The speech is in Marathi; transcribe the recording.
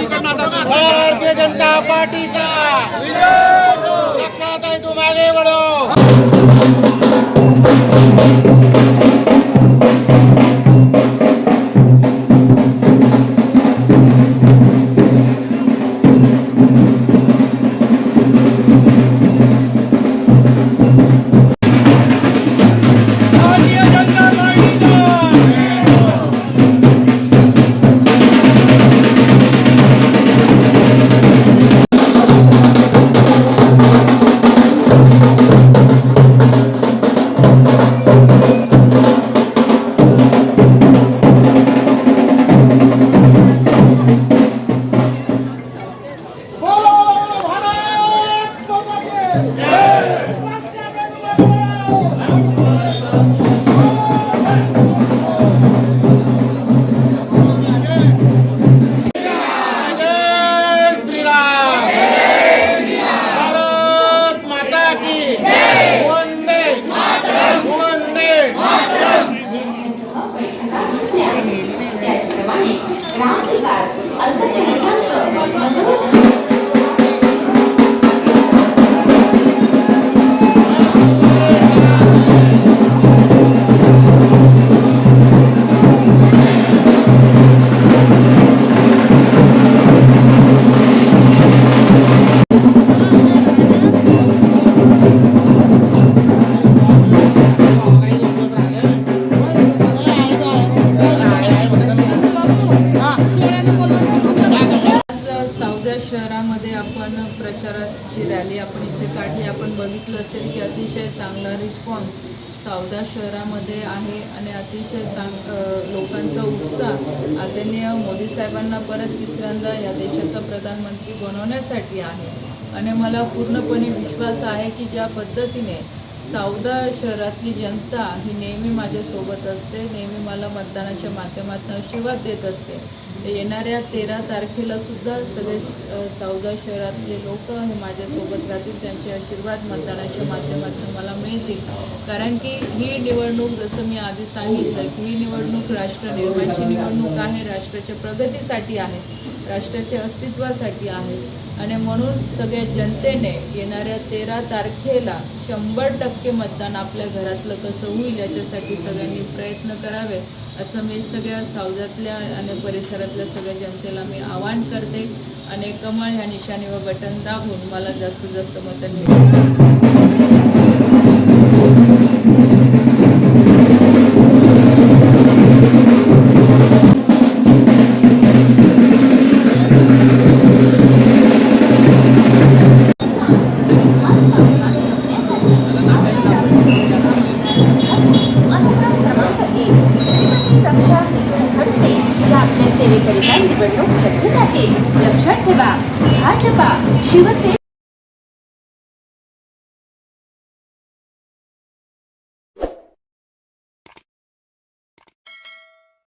भारतीय जनता पार्टी का रक्षा तुम्हारे बड़ो البحر البحر الأحمر शहरामध्ये आपण प्रचाराची रॅली आपण इथे काढली. आपण बघितलं असेल की अतिशय चांगला रिस्पॉन्स सावदा शहरामध्ये आहे आणि अतिशय चांग लोकांचा उत्साह आदरणीय मोदी साहेबांना परत तिसऱ्यांदा या देशाचा प्रधानमंत्री बनवण्यासाठी आहे. आणि मला पूर्णपणे विश्वास आहे की ज्या पद्धतीने सावदा शहरातली जनता ही नेहमी माझ्यासोबत असते नेहमी मला मतदानाच्या माध्यमातून आशीर्वाद देत असते. येणाऱ्या तेरा तारखेला सुद्धा सगळे सावदा शहरातले लोक हे माझ्यासोबत राहतील. त्यांचे आशीर्वाद मतदानाच्या माध्यमातून मला मिळतील. कारण की ही निवडणूक जसं मी आधी सांगितलं की ही निवडणूक राष्ट्र निर्माणची निवडणूक आहे. राष्ट्राच्या प्रगतीसाठी आहे. राष्ट्राच्या अस्तित्वासाठी आहे. आणि म्हणून सगळ्या जनतेने येणाऱ्या तेरा तारखेला शंभर टक्के मतदान आपल्या घरातलं कसं होईल याच्यासाठी सगळ्यांनी प्रयत्न करावे असं मी सगळ्या सावजातल्या आणि परिसरातल्या सगळ्या जनतेला मी आवाहन करते. आणि कमळ ह्या निशाणीवर बटन दाबून मला जास्तीत जास्त मतं मिळते निवडणूक शक्य आहे. लक्षात ठेवा. भाजपा शिवसेना